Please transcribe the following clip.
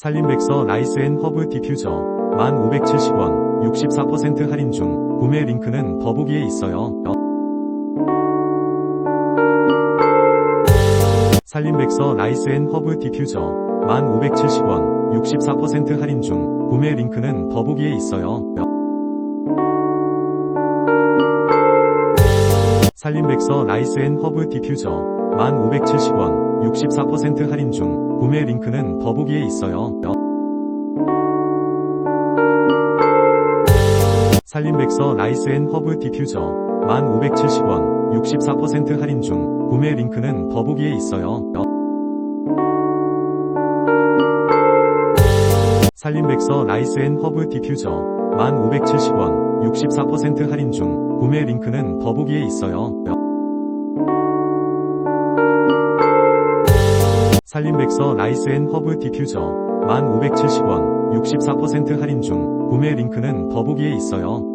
살림백서 라이스 앤 허브 디퓨저 1570원 64% 할인 중 구매 링크는 더보기에 있어요. 살림백서 라이스 앤 허브 디퓨저 1570원 64% 할인 중 구매 링크는 더보기에 있어요. 살림백서 라이스 앤 허브 디퓨저 1570원 64% 할인 중 구매 링크는 더보기에 있어요. 살림백서 라이스 앤 허브 디퓨저 1570원 64% 할인 중 구매 링크는 더보기에 있어요. 살림백서 라이스 앤 허브 디퓨저 1570원 64% 할인 중 구매 링크는 더보기에 있어요. 살림백서 라이스 앤 허브 디퓨저 1570원 64% 할인 중 구매 링크는 더보기에 있어요.